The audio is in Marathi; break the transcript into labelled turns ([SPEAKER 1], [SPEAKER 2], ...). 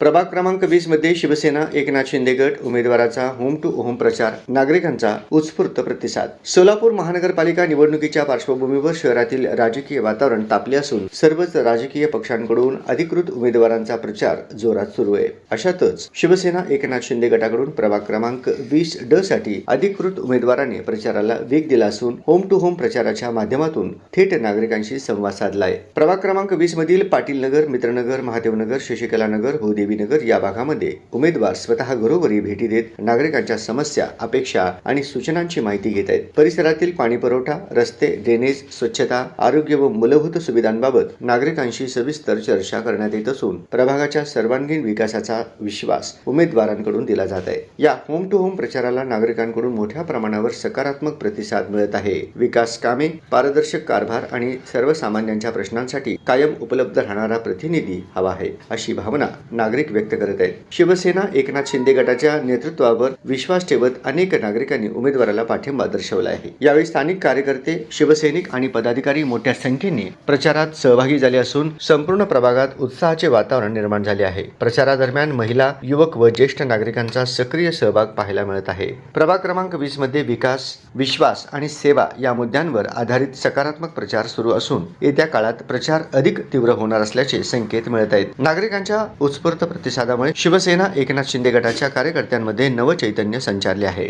[SPEAKER 1] प्रभाग क्रमांक वीसमध्ये शिवसेना एकनाथ शिंदे गट उमेदवाराचा होम टू होम प्रचार नागरिकांचा उत्स्फूर्त प्रतिसाद. सोलापूर महानगरपालिका निवडणुकीच्या पार्श्वभूमीवर शहरातील राजकीय वातावरण तापले असून सर्वच राजकीय पक्षांकडून अधिकृत उमेदवारांचा प्रचार जोरात सुरू आहे. अशातच शिवसेना एकनाथ शिंदे गटाकडून प्रभाग क्रमांक वीस ड साठी अधिकृत उमेदवाराने प्रचाराला वेग दिला असून होम टू होम प्रचाराच्या माध्यमातून थेट नागरिकांशी संवाद साधला आहे प्रभाग क्रमांक वीस मधील पाटील नगर मित्रनगर महादेवनगर शशिकला नगर होदी देवीनगर या भागामध्ये उमेदवार स्वतः घरोघरी भेटी देत नागरिकांच्या समस्या अपेक्षा आणि सूचनांची माहिती घेत आहेत. परिसरातील पाणी पुरवठा रस्ते ड्रेनेज स्वच्छता आरोग्य व मूलभूत सुविधांबाबत नागरिकांशी सविस्तर चर्चा करण्यात येत असून प्रभागाच्या सर्वांगीण विकासाचा विश्वास उमेदवारांकडून दिला जात आहे. या होम टू होम प्रचाराला नागरिकांकडून मोठ्या प्रमाणावर सकारात्मक प्रतिसाद मिळत आहे. विकास कामे पारदर्शक कारभार आणि सर्वसामान्यांच्या प्रश्नांसाठी कायम उपलब्ध राहणारा प्रतिनिधी हवा आहे अशी भावना नागरिक व्यक्त करत आहेत. शिवसेना एकनाथ शिंदे गटाच्या नेतृत्वावर विश्वास ठेवत अनेक नागरिकांनी उमेदवाराला पाठिंबा दर्शवला आहे. यावेळी स्थानिक कार्यकर्ते शिवसैनिक आणि पदाधिकारी मोठ्या संख्येने प्रचारात सहभागी झाले असून संपूर्ण प्रभागात उत्साहाचे वातावरण निर्माण झाले आहे. प्रचारादरम्यान महिला युवक व ज्येष्ठ नागरिकांचा सक्रिय सहभाग पाहायला मिळत आहे. प्रभाग क्रमांक वीसमध्ये विकास विश्वास आणि सेवा या मुद्द्यांवर आधारित सकारात्मक प्रचार सुरू असून येत्या काळात प्रचार अधिक तीव्र होणार असल्याचे संकेत मिळत आहेत. नागरिकांच्या उत्स्फूर्त प्रतिसादामुळे शिवसेना एकनाथ शिंदे गटाच्या कार्यकर्त्यांमध्ये नवचैतन्य संचारले आहे.